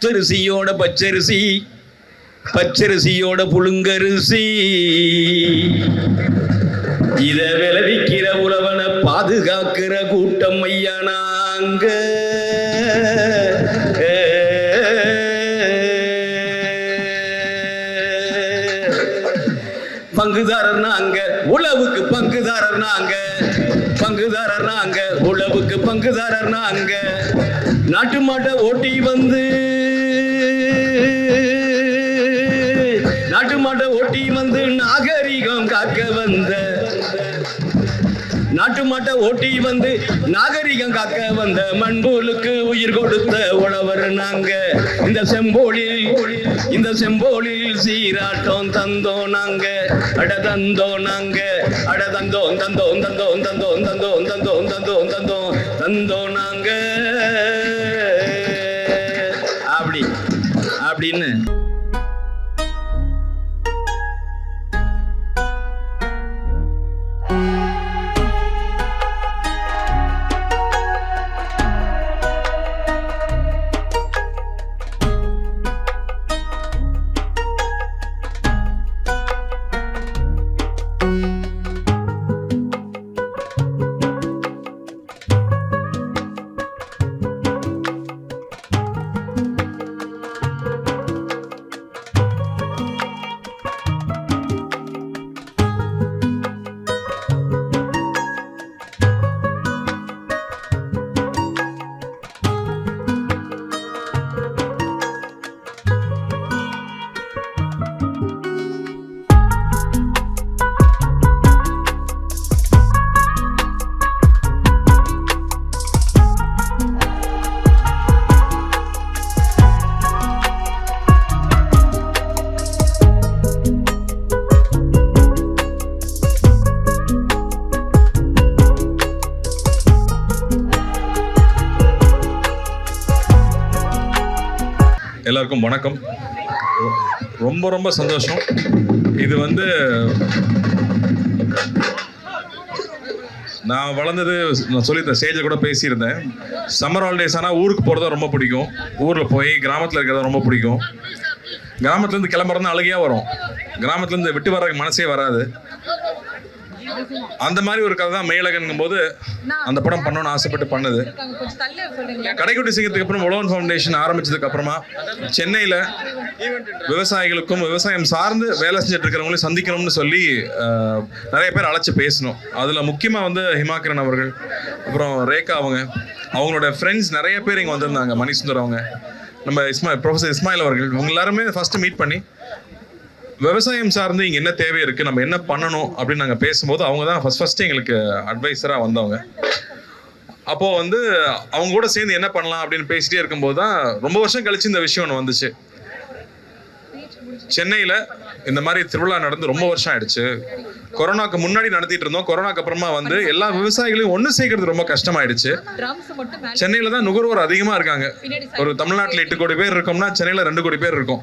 புத்தரிசியோட பச்சரிசி பச்சரிசியோட புழுங்கரிசி. இத விளைவிக்கிற உழவனை பாதுகாக்கிற கூட்டம் ஐயா நாங்க. பங்குதாரர் நாங்க உழவுக்கு பங்குதாரர் நாங்க. பங்குதாரர் நாங்க உழவுக்கு பங்குதாரர் நாங்க. நாட்டு மாட்டை ஓட்டி வந்து வந்த நாட்டு மாட்டை ஓட்டி வந்து நாகரிகம் காக்க வந்த மண்போலுக்கு உயிர் கொடுத்த உழவர் நாங்க. இந்த செம்போலில் இந்த செம்போலில் சீராட்டம் தந்தோம் நாங்க. அட தந்தோம் நாங்க. அட தந்தோம் தந்தோம் தந்தோம் தந்தோம் தந்தோம் தந்தோம் தந்தோம் தந்தோம் தந்தோம் நாங்க. அப்படி அப்படின்னு. எல்லாருக்கும் வணக்கம். ரொம்ப ரொம்ப சந்தோஷம். இது வந்து நான் வளர்ந்தது நான் சொல்லியிருந்தேன் ஸ்டேஜில் கூட பேசியிருந்தேன். சம்மர் ஹாலிடேஸ் ஆனால் ஊருக்கு போகிறது ரொம்ப பிடிக்கும். ஊரில் போய் கிராமத்தில் இருக்கிறத ரொம்ப பிடிக்கும். கிராமத்துலேருந்து கிளம்புறது அழுகையாக வரும். கிராமத்துலேருந்து விட்டு வர மனசே வராது. அந்த மாதிரி ஒரு கதை தான் மேலகன்கும் போது அந்த படம் பண்ணணும்னு ஆசைப்பட்டு பண்ணுது. கடைக்குட்டி சிங்கத்துக்கு அப்புறம் உழவன் ஃபவுண்டேஷன் ஆரம்பிச்சதுக்கு அப்புறமா சென்னையில விவசாயிகளுக்கும் விவசாயம் சார்ந்து வேலை செஞ்சுட்டு இருக்கிறவங்களையும் சந்திக்கணும்னு சொல்லி நிறைய பேர் அழைச்சு பேசணும். அதுல முக்கியமா வந்து ஹிமாகரன் அவர்கள் அப்புறம் ரேகா அவங்க அவங்களோட ஃப்ரெண்ட்ஸ் நிறைய பேர் இங்க வந்திருந்தாங்க மணிசுந்தர் அவங்க நம்ம இஸ்மா ப்ரொஃபசர் இஸ்மாயில் அவர்கள் இவங்க எல்லாருமே ஃபர்ஸ்ட் மீட் பண்ணி விவசாயம் சார்ந்து இங்க என்ன தேவை இருக்கு நம்ம என்ன பண்ணணும் அப்படின்னு நாங்க பேசும்போது அவங்க தான் ஃபர்ஸ்ட் ஃபர்ஸ்ட் எங்களுக்கு அட்வைசரா வந்தவங்க. அப்போ வந்து அவங்க கூட சேர்ந்து என்ன பண்ணலாம் அப்படின்னு பேசிட்டே இருக்கும்போது தான் ரொம்ப வருஷம் கழிச்சு இந்த விஷயம் ஒன்று வந்துச்சு. சென்னையில இந்த மாதிரி திருவிழா நடந்து ரொம்ப வருஷம் ஆயிடுச்சு. கொரோனாக்கு முன்னாடி நடத்திட்டு இருந்தோம். கொரோனாக்கு அப்புறமா வந்து எல்லா விவசாயிகளையும் ஒன்று சேர்க்கறது ரொம்ப கஷ்டமாயிடுச்சு. சென்னையில் சென்னையில தான் நுகர்வோர் அதிகமா இருக்காங்க. ஒரு தமிழ்நாட்டுல எட்டு கோடி பேர் இருக்கோம்னா சென்னையில ரெண்டு கோடி பேர் இருக்கும்.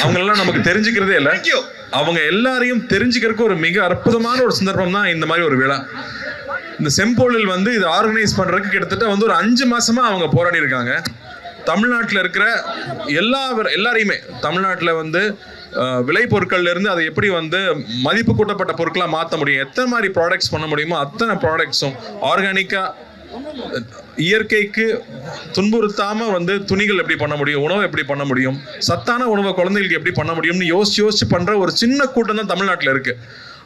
அவங்களெல்லாம் நமக்கு தெரிஞ்சுக்கிறதே இல்லை. அவங்க எல்லாரையும் தெரிஞ்சுக்கிறதுக்கு ஒரு மிக அற்புதமான ஒரு சந்தர்ப்பம் தான் இந்த மாதிரி ஒரு விழா. இந்த செம்போலில் வந்து இது ஆர்கனைஸ் பண்றதுக்கு கிட்டத்தட்ட வந்து ஒரு அஞ்சு மாசமா அவங்க போராடி இருக்காங்க. தமிழ்நாட்டில் இருக்கிற எல்லா எல்லாரையுமே தமிழ்நாட்டில் வந்து அஹ், விளைபொருட்கள்ல இருந்து அதை எப்படி வந்து மதிப்பு கூட்டப்பட்ட பொருட்களாக மாற்ற முடியும் எத்தனை மாதிரி ப்ராடக்ட்ஸ் பண்ண முடியுமோ அத்தனை ப்ராடக்ட்ஸும் ஆர்கானிக்காக இயற்கைக்கு துன்புறுத்தாம வந்து துணிகள் எப்படி பண்ண முடியும்? உணவு எப்படி பண்ண முடியும்? சத்தான உணவை குழந்தைகளுக்கு எப்படி பண்ண முடியும்னு யோசிச்சு யோசிச்சு பண்ற ஒரு சின்ன கூட்டம் தான் தமிழ்நாட்டில் இருக்கு.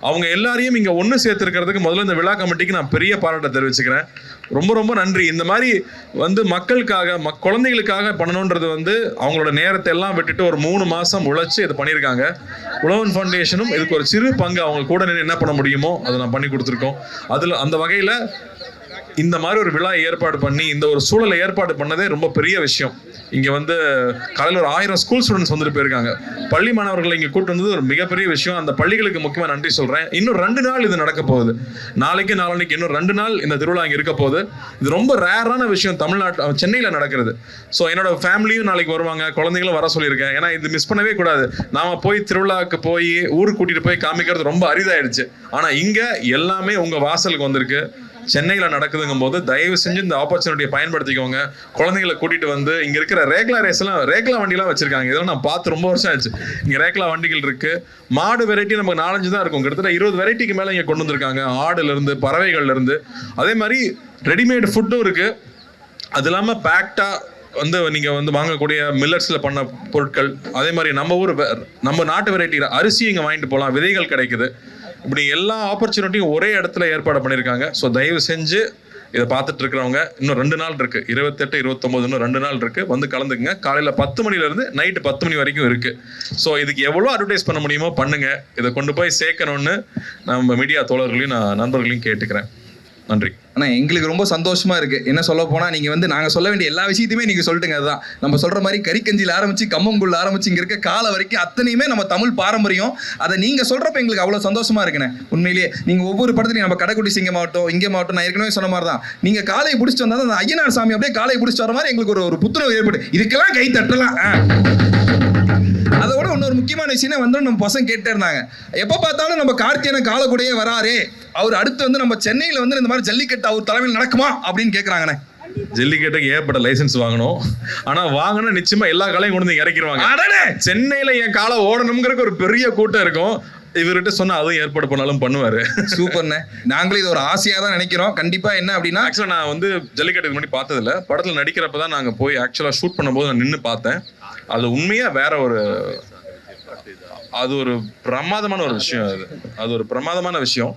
அவங்க எல்லாரையும் இங்க ஒன்று சேர்த்துருக்கிறதுக்கு முதல்ல இந்த விழா கமிட்டிக்கு நான் பெரிய பாராட்டை தெரிவிச்சுக்கிறேன். ரொம்ப ரொம்ப நன்றி. இந்த மாதிரி வந்து மக்களுக்காக மக் குழந்தைகளுக்காக பண்ணணுன்றது வந்து அவங்களோட நேரத்தை எல்லாம் விட்டுட்டு ஒரு மூணு மாசம் உழைச்சு இதை பண்ணியிருக்காங்க. உழவன் ஃபவுண்டேஷனும் இதுக்கு ஒரு சிறு பங்கு அவங்க கூட நின்று என்ன பண்ண முடியுமோ அதை நான் பண்ணி கொடுத்துருக்கோம். அதில் அந்த வகையில் இந்த மாதிரி ஒரு விழா ஏற்பாடு பண்ணி இந்த ஒரு சூழலை ஏற்பாடு பண்ணதே ரொம்ப பெரிய விஷயம். இங்கே வந்து காலையில் ஒரு ஆயிரம் ஸ்கூல் ஸ்டூடெண்ட்ஸ் வந்துட்டு போயிருக்காங்க. பள்ளி மாணவர்களை இங்கே கூட்டு வந்தது ஒரு மிகப்பெரிய விஷயம். அந்த பள்ளிகளுக்கு முக்கியமாக நன்றி சொல்கிறேன் இன்னும் ரெண்டு நாள் இது நடக்க போகுது. நாளைக்கு நாளைக்கு இன்னும் ரெண்டு நாள் இந்த திருவிழா இங்கே இருக்க போகுது. இது ரொம்ப ரேரான விஷயம் தமிழ்நாட்டு சென்னையில் நடக்கிறது. ஸோ என்னோட ஃபேமிலியும் நாளைக்கு வருவாங்க. குழந்தைங்களும் வர சொல்லியிருக்கேன். ஏன்னா இது மிஸ் பண்ணவே கூடாது. நாம் போய் திருவிழாவுக்கு போய் ஊருக்கு கூட்டிகிட்டு போய் காமிக்கிறது ரொம்ப அரிதாயிடுச்சு. ஆனால் இங்கே எல்லாமே உங்கள் வாசலுக்கு வந்திருக்கு. சென்னையில் நடக்குதுங்கும் போது தயவு செஞ்சு இந்த ஆப்பர்ச்சுனிட்டியை பயன்படுத்திக்கோங்க. குழந்தைங்களை கூட்டிட்டு வந்து இங்கே இருக்கிற ரேக்லா ரேஸ் எல்லாம் ரேக்லா வண்டிலாம் வச்சிருக்காங்க. இதெல்லாம் நான் பார்த்து ரொம்ப வருஷம் ஆச்சு. இங்கே ரேக்லா வண்டிகள் இருக்கு. மாடு வெரைட்டி நமக்கு நாலஞ்சு தான் இருக்கும். கிட்டத்தட்ட இருபது வெரைட்டிக்கு மேலே இங்கே கொண்டு வந்திருக்காங்க. ஆடுலேருந்து பறவைகள்லேருந்து அதே மாதிரி ரெடிமேட் ஃபுட்டும் இருக்கு. அது இல்லாமல் பேக்டாக வந்து நீங்க வந்து வாங்கக்கூடிய மில்லட்ஸ்ல பண்ண பொருட்கள். அதே மாதிரி நம்ம ஊர் வெ- நம்ம நாட்டு வெரைட்டி அரிசி இங்க வாங்கிட்டு போகலாம். விதைகள் கிடைக்குது. இப்படி எல்லா ஆப்பர்ச்சுனிட்டியும் ஒரே இடத்துல ஏற்பாடு பண்ணியிருக்காங்க. ஸோ தயவு செஞ்சு இதை பார்த்துட்டு இருக்கிறவங்க இன்னும் ரெண்டு நாள் இருக்கு. இருபத்தெட்டு இருபத்தொம்போது இன்னும் ரெண்டு நாள் இருக்கு. வந்து கலந்துக்குங்க. காலையில் பத்து மணிலேருந்து நைட்டு பத்து மணி வரைக்கும் இருக்கு. ஸோ இதுக்கு எவ்வளோ அட்வர்டைஸ் பண்ண முடியுமோ பண்ணுங்க. இதை கொண்டு போய் சேர்க்கணும்னு நம்ம மீடியா தோழர்களையும் நான் நண்பர்களையும் கேட்டுக்கிறேன். நன்றி. ஆனா எங்களுக்கு ரொம்ப சந்தோஷமா இருக்கு. என்ன சொல்ல போனா நீங்க வந்து நாங்க சொல்ல வேண்டிய எல்லா விஷயத்தையுமே நீங்க சொல்லிட்டுங்க அதுதான். நம்ம சொல்ற மாதிரி கறிக்கஞ்சியில் ஆரம்பிச்சு கம்மங்குள்ள ஆரம்பிச்சு இங்க இருக்க கால வரைக்கும் அத்தனையுமே நம்ம தமிழ் பாரம்பரியம். அதை நீங்க சொல்றப்ப எங்களுக்கு அவ்வளவு சந்தோஷமா இருக்குண்ணே. உண்மையிலேயே நீங்க ஒவ்வொரு படத்துலையும் நம்ம கடைக்குட்டி சிங்கம் மாவட்டம் இங்கே மாவட்டம் நான் ஏற்கனவே சொன்ன மாதிரி தான் நீங்க காலையை பிடிச்சிட்டு வந்தா அந்த ஐயனார் சாமி அப்படியே காலையை பிடிச்சிட்டு வர மாதிரி எங்களுக்கு ஒரு ஒரு புத்துணர்வு ஏற்படும் இதுக்கெல்லாம் கை தட்டலாம். ஆ. இன்னொரு முக்கியமான விஷயம் வந்து நம்ம பசங்க கேட்டே இருந்தாங்க. எப்போ பார்த்தாலும் நம்ம கார்த்தியனை காலக்கூடையே வராரே. அவர் அடுத்து வந்து நம்ம சென்னையில் வந்து இந்த மாதிரி ஜல்லிக்கட்டு அவர் தலைமையில் நடக்குமா அப்படின்னு கேட்குறாங்கண்ணே ஜல்லிக்கட்டுக்கு ஏகப்பட்ட லைசென்ஸ் வாங்கணும். ஆனா வாங்கினா நிச்சயமா எல்லா காலையும் கொண்டு இறக்கிடுவாங்க சென்னையில என் காலை ஓடணுங்கிறதுக்கு ஒரு பெரிய கூட்டம் இருக்கும். இவர்கிட்ட சொன்னா அதுவும் ஏற்பாடு பண்ணாலும் பண்ணுவாரு. சூப்பர்ண்ணே. நாங்களும் இது ஒரு ஆசையாக தான் நினைக்கிறோம். கண்டிப்பா என்ன அப்படின்னா ஆக்சுவலா நான் வந்து ஜல்லிக்கட்டுக்கு முன்னாடி பார்த்ததில்ல. படத்துல நடிக்கிறப்ப தான் நாங்க போய் ஆக்சுவலா ஷூட் பண்ணும்போது நான் நின்னு பார்த்தேன். அது உண்மையா வேற ஒரு அது ஒரு பிரமாதமான ஒரு விஷயம் அது. அது ஒரு பிரமாதமான விஷயம்.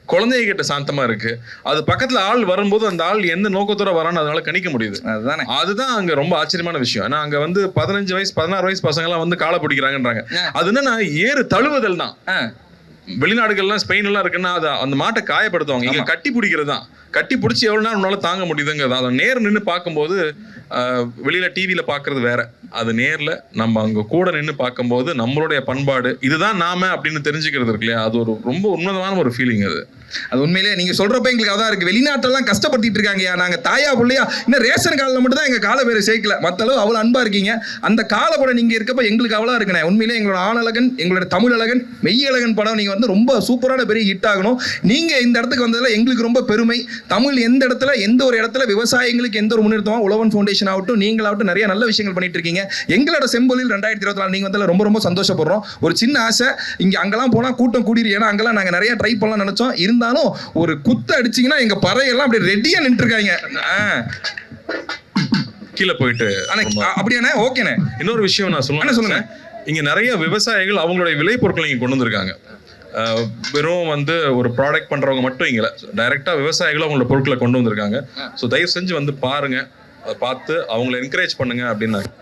குழந்தைங்க கிட்ட சாந்தமா இருக்கு. அது பக்கத்துல ஆள் வரும்போது அந்த ஆள் எந்த நோக்கத்தோட வரான்னு அதனால கணிக்க முடியுது. அதுதானே. அதுதான் அங்க ரொம்ப ஆச்சரியமான விஷயம். ஏன்னா அங்க வந்து பதினஞ்சு வயசு பதினாறு வயசு பசங்க எல்லாம் வந்து காலை பிடிக்கிறாங்கன்றாங்க. அது என்னன்னா ஏறு தழுவுதல் தான். வெளிநாடுகள்லாம் ஸ்பெயின் எல்லாம் இருக்குன்னா அது அந்த மாட்டை காயப்படுத்துவாங்க. இங்க கட்டி பிடிக்கிறது தான். கட்டி பிடிச்சி எவ்வளவு நேரம் உன்னால தாங்க முடியுதுங்கிறது அதை நேர் நின்று பார்க்கும்போது வெளியில டிவியில பாக்குறது வேற. அது நேர்ல நம்ம அங்க கூட நின்று பார்க்கும்போது நம்மளுடைய பண்பாடு இதுதான் நாம அப்படின்னு தெரிஞ்சுக்கிறது இருக்கு இல்லையா? அது ஒரு ரொம்ப உன்னதமான ஒரு ஃபீலிங் அது. அது உண்மையிலேயே நீங்க சொல்றப்ப எங்களுக்கு அதான் இருக்கு. வெளிநாட்டெல்லாம் கஷ்டப்படுத்திட்டு இருக்காங்கயா நாங்க தாயா பிள்ளையா இன்னும் ரேஷன் காலில் மட்டும் தான் எங்க கால பேரை சேர்க்கல. மத்த அளவு அவ்வளவு அன்பா இருக்கீங்க. அந்த கால படம் நீங்க இருக்கப்ப எங்களுக்கு அவ்வளோ இருக்குண்ணே. உண்மையிலேயே எங்களோட ஆணழகன் எங்களோட தமிழ் அழகன் மெய்யழகன் படம் நீங்க வந்து ரொம்ப சூப்பரான பெரிய ஹிட் ஆகணும். நீங்க இந்த இடத்துக்கு வந்ததுல எங்களுக்கு ரொம்ப பெருமை. தமிழ் எந்த இடத்துல எந்த ஒரு இடத்துல விவசாயிகளுக்கு எந்த ஒரு முன்னெடுத்தோம் உழவன் ஃபவுண்டேஷன் ஆகட்டும் நீங்களாகட்டும் நிறைய நல்ல விஷயங்கள் பண்ணிட்டு இருக்கீங்க. எங்களோட செம்பொலில் ரெண்டாயிரத்தி இருபத்தி நாலு நீங்க வந்து ரொம்ப ரொம்ப சந்தோஷப்படுறோம். ஒரு சின்ன ஆசை. இங்க அங்கெல்லாம் போனா கூட்டம் கூடிரு ஏன்னா அங்கெல்லாம் நாங்க நிறைய ட்ரை பண்ணலாம் நினைச்சோம். இருந்தாலும் ஒரு குத்து அடிச்சீங்கன்னா எங்க பறையெல்லாம் அப்படி ரெடியா நின்று இருக்காங்க கீழே போயிட்டு ரொம்ப- அப்படியாண்ணே? ஓகேண்ணே. இன்னொரு விஷயம் நான் என்ன சொல்லுங்க? இங்க நிறைய விவசாயிகள் அவங்களுடைய விளைபொருட்களை இங்க கொண்டு வந்திருக்காங்க. வெறும் வந்து ஒரு ப்ராடக்ட் பண்றவங்க மட்டும் இங்க டைரக்டா விவசாயிகளும் அவங்களோட பொருட்களை கொண்டு வந்திருக்காங்க. ஸோ தயவு செஞ்சு வந்து பாருங்க. அதை பார்த்து அவங்கள என்கரேஜ் பண்ணுங்க அப்படின்னு நான்